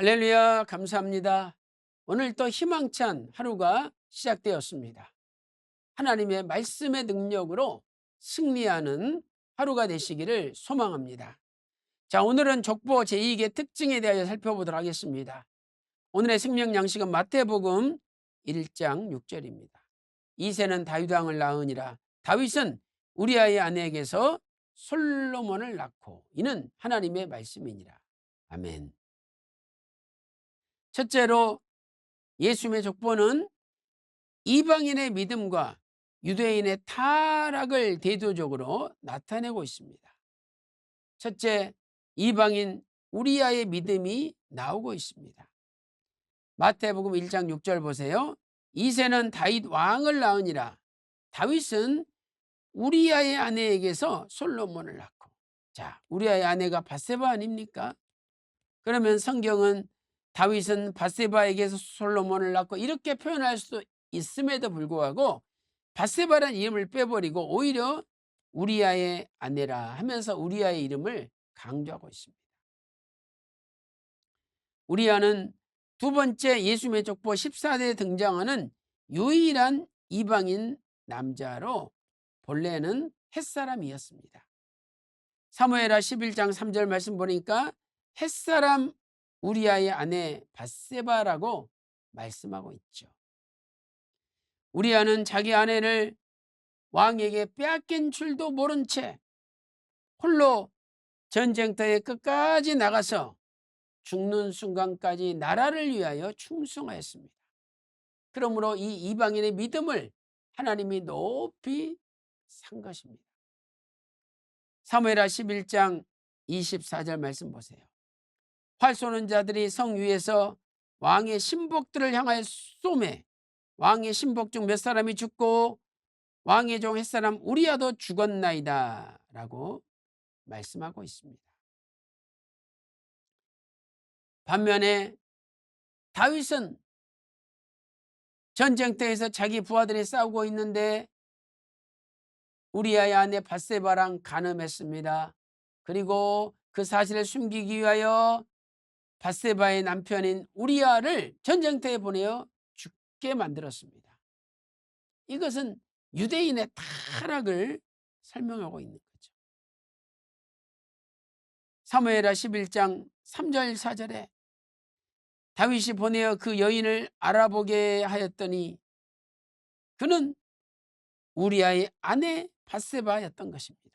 할렐루야, 감사합니다. 오늘 또 희망찬 하루가 시작되었습니다. 하나님의 말씀의 능력으로 승리하는 하루가 되시기를 소망합니다. 자, 오늘은 족보 제2의 특징에 대하여 살펴보도록 하겠습니다. 오늘의 생명 양식은 마태복음 1장 6절입니다. 이세는 다윗 왕을 낳으니라. 다윗은 우리아의 아내에게서 솔로몬을 낳고 이는 하나님의 말씀이니라. 아멘. 첫째로 예수님의 족보는 이방인의 믿음과 유대인의 타락을 대조적으로 나타내고 있습니다. 첫째, 이방인 우리아의 믿음이 나오고 있습니다. 마태복음 1장 6절 보세요. 이세는 다윗 왕을 낳으니라. 다윗은 우리아의 아내에게서 솔로몬을 낳고. 자, 우리아의 아내가 바세바 아닙니까? 그러면 성경은 다윗은 바세바에게서 솔로몬을 낳고 이렇게 표현할 수도 있음에도 불구하고 바세바란 이름을 빼버리고 오히려 우리아의 아내라 하면서 우리아의 이름을 강조하고 있습니다. 우리아는 두 번째 예수의 족보 14대에 등장하는 유일한 이방인 남자로 본래는 햇사람이었습니다. 사무엘하 11장 3절 말씀 보니까 햇사람 우리아의 아내 바세바라고 말씀하고 있죠. 우리아는 자기 아내를 왕에게 빼앗긴 줄도 모른 채 홀로 전쟁터에 끝까지 나가서 죽는 순간까지 나라를 위하여 충성하였습니다. 그러므로 이 이방인의 믿음을 하나님이 높이 산 것입니다. 사무엘하 11장 24절 말씀 보세요. 활 쏘는 자들이 성 위에서 왕의 신복들을 향하여 쏘매 왕의 신복 중 몇 사람이 죽고 왕의 종 햇사람 우리야도 죽었나이다 라고 말씀하고 있습니다. 반면에 다윗은 전쟁터에서 자기 부하들이 싸우고 있는데 우리아의 아내 바세바랑 간음했습니다. 그리고 그 사실을 숨기기 위하여 바세바의 남편인 우리아를 전쟁터에 보내어 죽게 만들었습니다. 이것은 유대인의 타락을 설명하고 있는 거죠. 사무엘하 11장 3절 4절에 다윗이 보내어 그 여인을 알아보게 하였더니 그는 우리아의 아내 바세바였던 것입니다.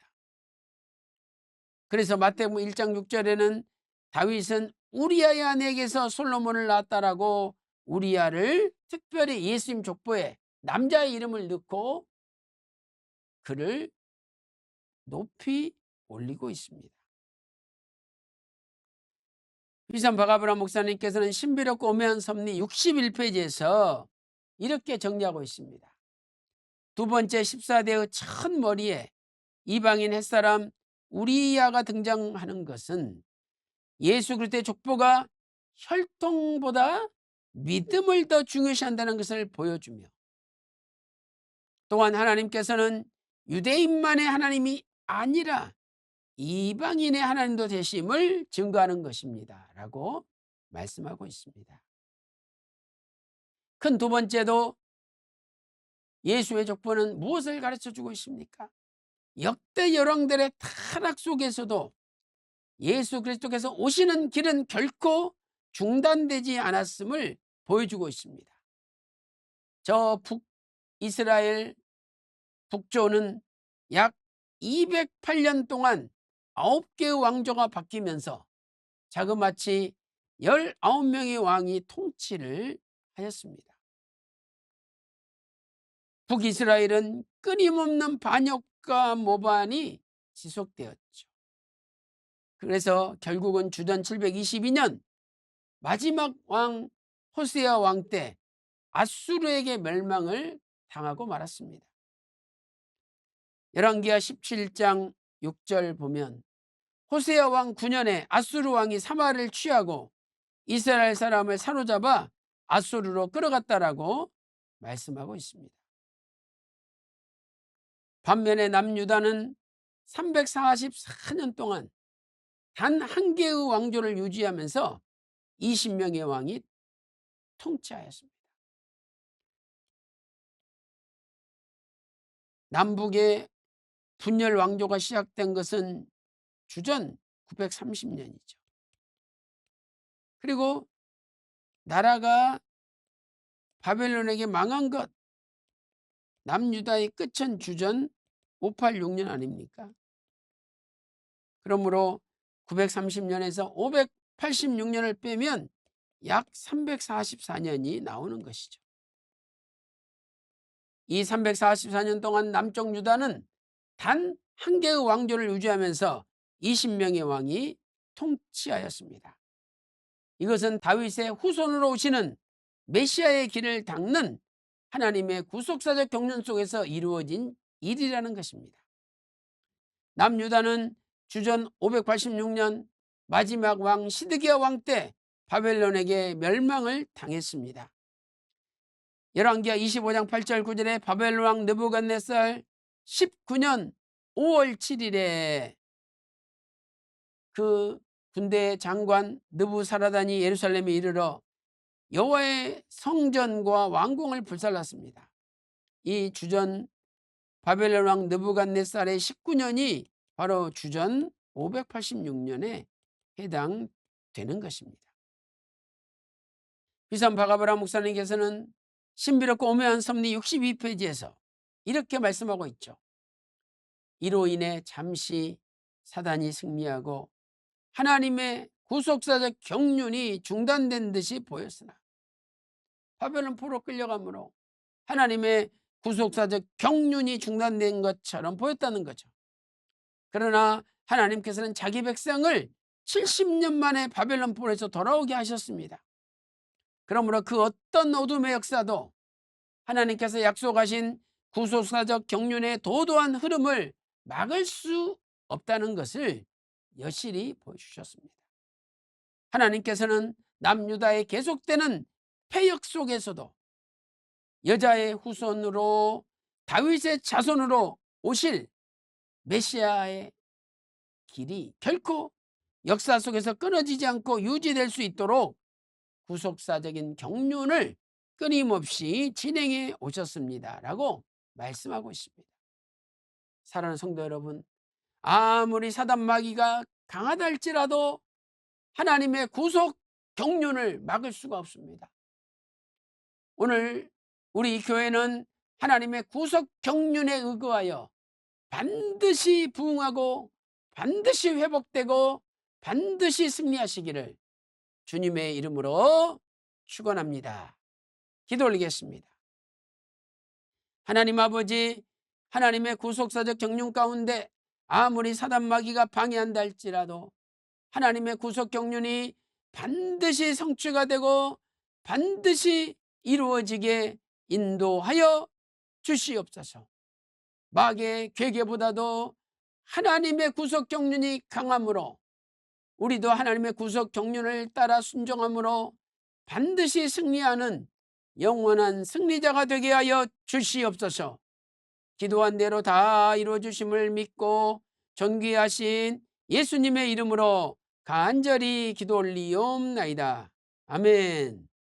그래서 마태복음 1장 6절에는 다윗은 우리아의 아내에게서 솔로몬을 낳았다라고 우리아를 특별히 예수님 족보에 남자의 이름을 넣고 그를 높이 올리고 있습니다. 비산 바가브라 목사님께서는 신비롭고 오묘한 섭리 61페이지에서 이렇게 정리하고 있습니다. 두 번째 14대의 첫 머리에 이방인 햇사람 우리야가 등장하는 것은 예수 그리스도의 족보가 혈통보다 믿음을 더 중요시한다는 것을 보여주며 또한 하나님께서는 유대인만의 하나님이 아니라 이방인의 하나님도 되심을 증거하는 것입니다. 라고 말씀하고 있습니다. 큰 두 번째도 예수의 족보는 무엇을 가르쳐 주고 있습니까? 역대 열왕들의 타락 속에서도 예수 그리스도께서 오시는 길은 결코 중단되지 않았음을 보여주고 있습니다. 저 북이스라엘 북조는 약 208년 동안 9개의 왕조가 바뀌면서 자그마치 19명의 왕이 통치를 하였습니다. 북이스라엘은 끊임없는 반역과 모반이 지속되었죠. 그래서 결국은 주전 722년 마지막 왕 호세아 왕 때 아수르에게 멸망을 당하고 말았습니다. 열왕기하 17장 6절 보면 호세아 왕 9년에 아수르 왕이 사마를 취하고 이스라엘 사람을 사로잡아 아수르로 끌어갔다라고 말씀하고 있습니다. 반면에 남유다는 344년 동안 단 한 개의 왕조를 유지하면서 20명의 왕이 통치하였습니다. 남북의 분열 왕조가 시작된 것은 주전 930년이죠. 그리고 나라가 바벨론에게 망한 것 남유다의 끝은 주전 586년 아닙니까? 그러므로 930년에서 586년을 빼면 약 344년이 나오는 것이죠. 이 344년 동안 남쪽 유다는 단 한 개의 왕조를 유지하면서 20명의 왕이 통치하였습니다. 이것은 다윗의 후손으로 오시는 메시아의 길을 닦는 하나님의 구속사적 경륜 속에서 이루어진 일이라는 것입니다. 남유다는 주전 586년 마지막 왕 시드기야 왕 때 바벨론에게 멸망을 당했습니다. 열왕기하 25장 8절 9절에 바벨론 왕 느부갓네살 19년 5월 7일에 그 군대 장관 느부사라단이 예루살렘에 이르러 여호와의 성전과 왕궁을 불살랐습니다. 이 주전 바벨론 왕 느부갓네살의 19년이 바로 주전 586년에 해당되는 것입니다. 비선 바가브라 목사님께서는 신비롭고 오묘한 섭리 62페이지에서 이렇게 말씀하고 있죠. 이로 인해 잠시 사단이 승리하고 하나님의 구속사적 경륜이 중단된 듯이 보였으나 바벨론 포로 끌려감으로 하나님의 구속사적 경륜이 중단된 것처럼 보였다는 거죠. 그러나 하나님께서는 자기 백성을 70년 만에 바벨론 포로에서 돌아오게 하셨습니다. 그러므로 그 어떤 어둠의 역사도 하나님께서 약속하신 구속사적 경륜의 도도한 흐름을 막을 수 없다는 것을 여실히 보여주셨습니다. 하나님께서는 남유다의 계속되는 폐역 속에서도 여자의 후손으로 다윗의 자손으로 오실 메시아의 길이 결코 역사 속에서 끊어지지 않고 유지될 수 있도록 구속사적인 경륜을 끊임없이 진행해 오셨습니다. 라고 말씀하고 있습니다. 사랑하는 성도 여러분, 아무리 사단 마귀가 강하다 할지라도 하나님의 구속 경륜을 막을 수가 없습니다. 오늘 우리 교회는 하나님의 구속 경륜에 의거하여 반드시 부응하고 반드시 회복되고 반드시 승리하시기를 주님의 이름으로 축원합니다. 기도 올리겠습니다. 하나님 아버지 하나님의 구속사적 경륜 가운데 아무리 사단 마귀가 방해한다 할지라도 하나님의 구속 경륜이 반드시 성취가 되고 반드시 이루어지게 인도하여 주시옵소서. 마귀의 괴계보다도 하나님의 구속 경륜이 강함으로 우리도 하나님의 구속 경륜을 따라 순종함으로 반드시 승리하는 영원한 승리자가 되게 하여 주시옵소서. 기도한 대로 다 이루어 주심을 믿고 존귀하신 예수님의 이름으로 간절히 기도 올리옵나이다. 아멘.